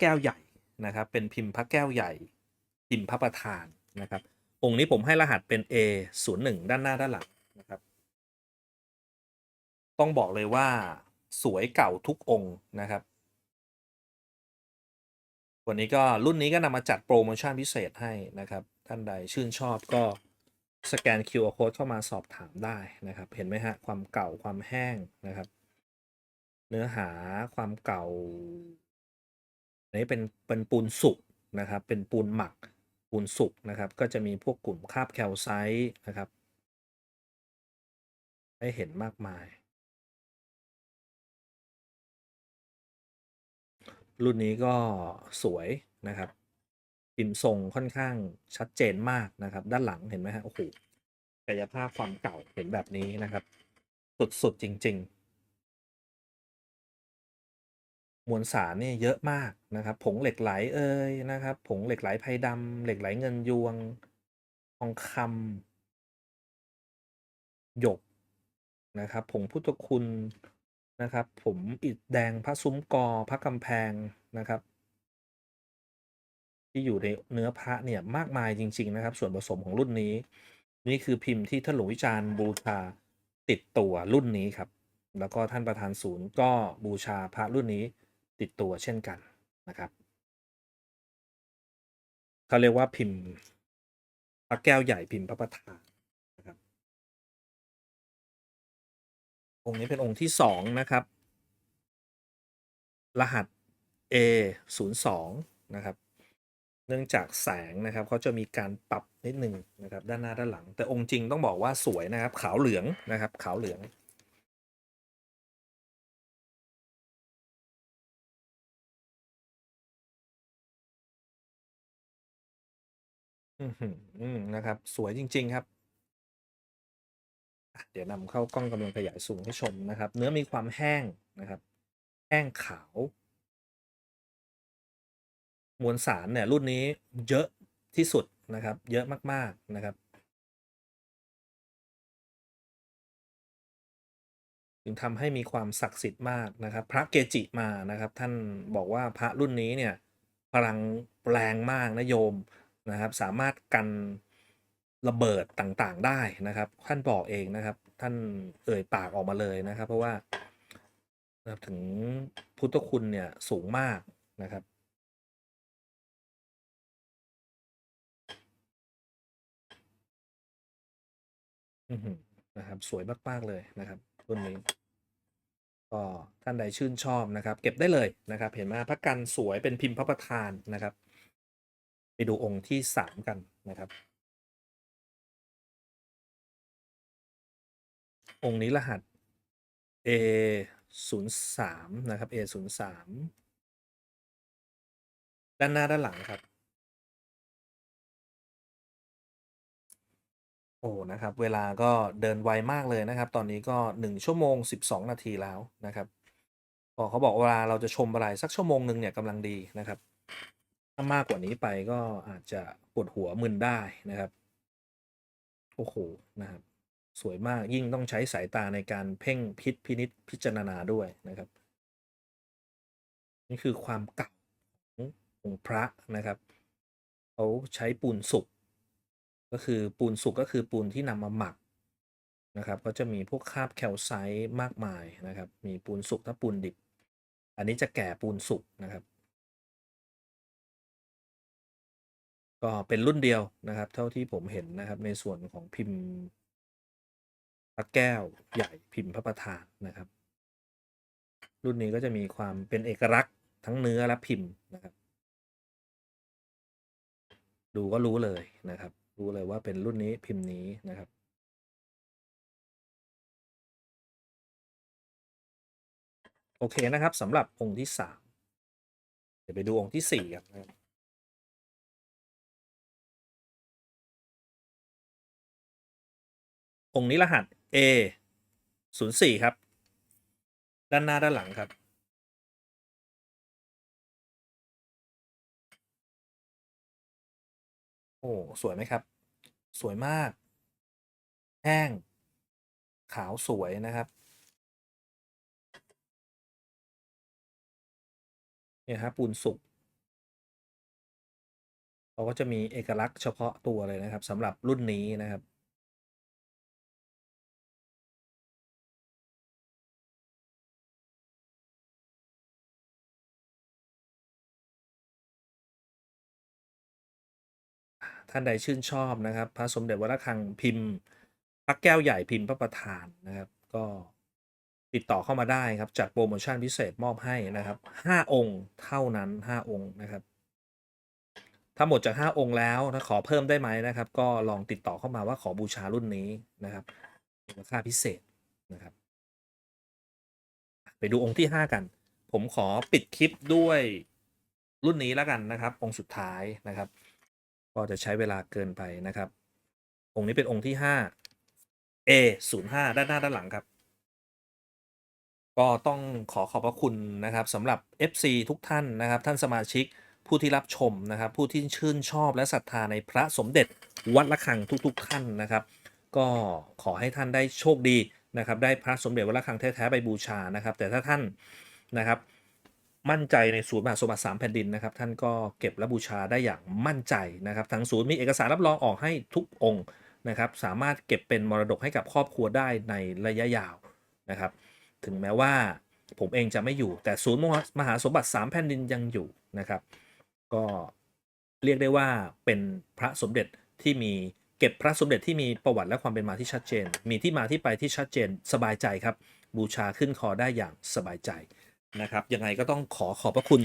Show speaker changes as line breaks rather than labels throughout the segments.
แก้วใหญ่นะครับ เป็นพิมพ์พระแก้วใหญ่ พิมพ์พระประธานนะครับ องค์นี้ผมให้รหัสเป็น A 0 1ด้านหน้าด้านหลังนะครับ ต้องบอกเลยว่าสวยเก่าทุกองค์นะครับ วันนี้ก็รุ่นนี้ก็นำมาจัดโปรโมชั่นพิเศษให้นะครับ ท่านใดชื่นชอบก็สแกน QR code เข้ามาสอบถามได้นะครับ เห็นไหมฮะ ความเก่าความแห้งนะครับ เนื้อหาความเก่า นี้เป็นเป็นปูนสุกนะครับ เป็นปูนหมักปูนสุกนะครับ ก็จะมีพวกกลุ่มคาบแคลไซต์นะครับ ให้เห็นมากมาย รุ่นนี้ก็สวยนะครับพิมพ์ทรงค่อนข้างชัดเจนมากนะครับ ด้านหลังเห็นไหมฮะโอ้โหกายภาพความเก่าเห็นแบบนี้นะครับ สุดๆจริง ๆ มวลสารเนี่ยเยอะมากนะครับ ผงเหล็กไหลเอ่ยนะครับ ผงเหล็กไหลไพดำเหล็กไหลเงินยวง ทองคำหยกนะครับ ผงพุทธคุณนะครับ ผมอิฐแดงพระซุ้มกอพระกำแพงนะครับ ที่อยู่ในเนื้อพระเนี่ยมากมายจริง ๆ นะครับ ส่วนผสมของรุ่นนี้ นี่คือพิมพ์ที่ท่านหลวงวิจารณ์บูชาติดตัวรุ่นนี้ครับ แล้วก็ท่านประธานศูนย์ก็บูชาพระรุ่นนี้ ติดตัวเช่นกันนะครับเขาเรียกว่าพิมพ์พระแก้วใหญ่พิมพ์พระประธานนะครับองค์นี้เป็นองค์ที่สองนะครับ รหัส A 0 2นะครับ เนื่องจากแสงนะครับเขาจะมีการปรับนิดหนึ่งนะครับ ด้านหน้าด้านหลัง แต่องค์จริงต้องบอกว่าสวยนะครับ ขาวเหลืองนะครับ ขาวเหลือง อือหือ นะครับ สวยจริง ๆ ครับ อะ เดี๋ยวนำเข้ากล้องกำลังขยายสูงให้ชมนะครับ เนื้อมีความแห้งนะครับ แห้งขาว มวลสารเนี่ยรุ่นนี้เยอะที่สุดนะครับ เยอะมาก ๆ นะครับถึงทำให้มีความศักดิ์สิทธิ์มากนะครับ พระเกจิมานะครับ ท่านบอกว่าพระรุ่นนี้เนี่ย พลังแรงมากนะโยม นะครับ สามารถกันระเบิดต่างๆได้นะครับ ท่านบอกเองนะครับ ท่านเอ่ยปากออกมาเลยนะครับ เพราะว่านะครับถึงพุทธคุณเนี่ยสูงมากนะครับ อือนะครับ สวยมาก ๆ เลยนะครับรุ่นนี้ก็ท่านใดชื่นชอบนะครับ เก็บได้เลยนะครับ เห็นไหมพระกันสวยเป็นพิมพ์พระประธานนะครับ ไปดูองค์ที่สามกันนะครับ องค์นี้รหัส A 0 3นะครับ A 0 3ด้านหน้าด้านหลังครับ โอ้นะครับ เวลาก็เดินไวมากเลยนะครับ ตอนนี้ก็1ชั่วโมง12นาทีแล้วนะครับพอเขาบอกเวลาเราจะชมอะไรสักชั่วโมงหนึ่งเนี่ยกำลังดีนะครับ ถ้ามากกว่านี้ไปก็อาจจะปวดหัวมึนได้นะครับ โอ้โหนะครับ สวยมากยิ่งต้องใช้สายตาในการเพ่งพิษพินิษพิจารณาด้วยนะครับ นี่คือความเก่าของงพระนะครับเขาใช้ปูนสุกก็คือปูนสุกก็คือปูนที่นำมาหมักนะครับก็จะมีพวกคราบแคลไซต์มากมายนะครับ มีปูนสุกถ้าปูนดิบ อันนี้จะแก่ปูนสุกนะครับ ก็เป็นรุ่นเดียวนะครับ เท่าที่ผมเห็นนะครับ ในส่วนของพิมพ์พระแก้วใหญ่พิมพ์พระประธานนะครับ รุ่นนี้ก็จะมีความเป็นเอกลักษณ์ทั้งเนื้อและพิมพ์นะครับ ดูก็รู้เลยนะครับ รู้เลยว่าเป็นรุ่นนี้พิมพ์นี้นะครับโอเคนะครับสำหรับองค์ที่สามเดี๋ยวไปดูองค์ที่สี่กันนะครับ องค์นี้รหัส A 0 4ครับ ด้านหน้าด้านหลังครับ โอ้สวยไหมครับ สวยมาก แห้ง ขาวสวยนะครับเนี่ยครับปูนสุกเขาก็จะมีเอกลักษณ์เฉพาะตัวเลยนะครับสำหรับรุ่นนี้นะครับ ท่านใดชื่นชอบนะครับ พระสมเด็จวัดระฆังพิมพ์ พระแก้วใหญ่พิมพ์พระประธานนะครับ ก็ติดต่อเข้ามาได้ครับจัดโปรโมชั่นพิเศษมอบให้นะครับห้าองค์เท่านั้นห้าองค์นะครับ ถ้าหมดจาก5องค์แล้วถ้าขอเพิ่มได้ไหมนะครับ ก็ลองติดต่อเข้ามาว่าขอบูชารุ่นนี้นะครับมูลค่าพิเศษนะครับ ไปดูองค์ที่5กัน ผมขอปิดคลิปด้วยรุ่นนี้แล้วกันนะครับ องค์สุดท้ายนะครับ ก็จะใช้เวลาเกินไปนะครับ องค์นี้เป็นองค์ที่ 5 A 0 5ด้านหน้าด้านหลังครับ ก็ต้องขอขอบพระคุณนะครับสำหรับ FC ทุกท่านนะครับ ท่านสมาชิกผู้ที่รับชมนะครับ ผู้ที่ชื่นชอบและศรัทธาในพระสมเด็จวัดละคังทุก ๆ ท่านนะครับ ก็ขอให้ท่านได้โชคดีนะครับ ได้พระสมเด็จวัดละคังแท้ๆไปบูชานะครับ แต่ถ้าท่านนะครับ มั่นใจในศูนย์มหาสมบัติสามแผ่นดินนะครับ ท่านก็เก็บและบูชาได้อย่างมั่นใจนะครับทางศูนย์มีเอกสารรับรองออกให้ทุกองค์นะครับ สามารถเก็บเป็นมรดกให้กับครอบครัวได้ในระยะยาวนะครับ ถึงแม้ว่าผมเองจะไม่อยู่แต่ศูนย์มหาสมบัติสามแผ่นดินยังอยู่นะครับ ก็เรียกได้ว่าเป็นพระสมเด็จที่มีเก็บพระสมเด็จที่มีประวัติและความเป็นมาที่ชัดเจน มีที่มาที่ไปที่ชัดเจนสบายใจครับ บูชาขึ้นคอได้อย่างสบายใจ นะครับยังไงก็ต้องขอขอบพระคุณ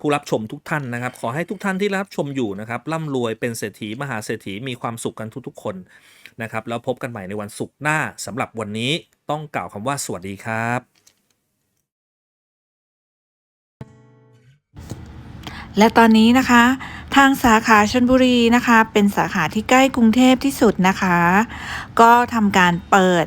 ผู้รับชมทุกท่านนะครับ ขอให้ทุกท่านที่รับชมอยู่นะครับร่ำรวยเป็นเศรษฐีมหาเศรษฐีมีความสุขกันทุกๆ คนนะครับ แล้วพบกันใหม่ในวันศุกร์หน้าสำหรับวันนี้ต้องกล่าวคำว่าสวัสดีครับ
และตอนนี้นะคะ ทางสาขาชนบุรีนะคะ เป็นสาขาที่ใกล้กรุงเทพที่สุดนะคะ ก็ทำการเปิด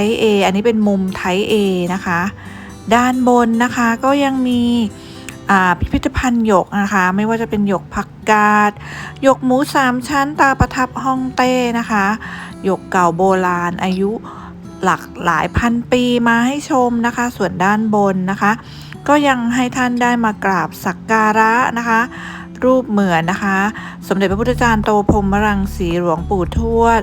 ย A อันนี้เป็นมุมไทย A นะคะ ด้านบนนะคะก็ยังมีพิพิธภัณฑ์หยกนะคะ ไม่ว่าจะเป็นหยกผักกาดหยกหมูสามชั้นตาประทับฮ่องเต้นะคะหยกเก่าโบราณอายุหลักหลายพันปีมาให้ชมนะคะ ส่วนด้านบนนะคะ ก็ยังให้ท่านได้มากราบสักการะนะคะ รูปเหมือนนะคะ สมเด็จพระพุทธจารย์โตพรมรังสีหลวงปู่ทวด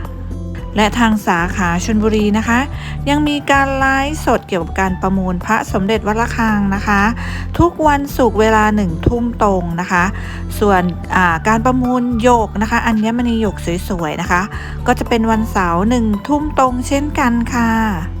และทางสาขาชนบุรีนะคะ ยังมีการไลฟ์สดเกี่ยวกับการประมูลพระสมเด็จวัดระฆังนะคะ ทุกวันศุกร์เวลาหนึ่งทุ่มตรงนะคะ ส่วนการประมูลโยกนะคะ อัญมณีโยกสวยๆนะคะ ก็จะเป็นวันเสาร์หนึ่งทุ่มตรงเช่นกันค่ะ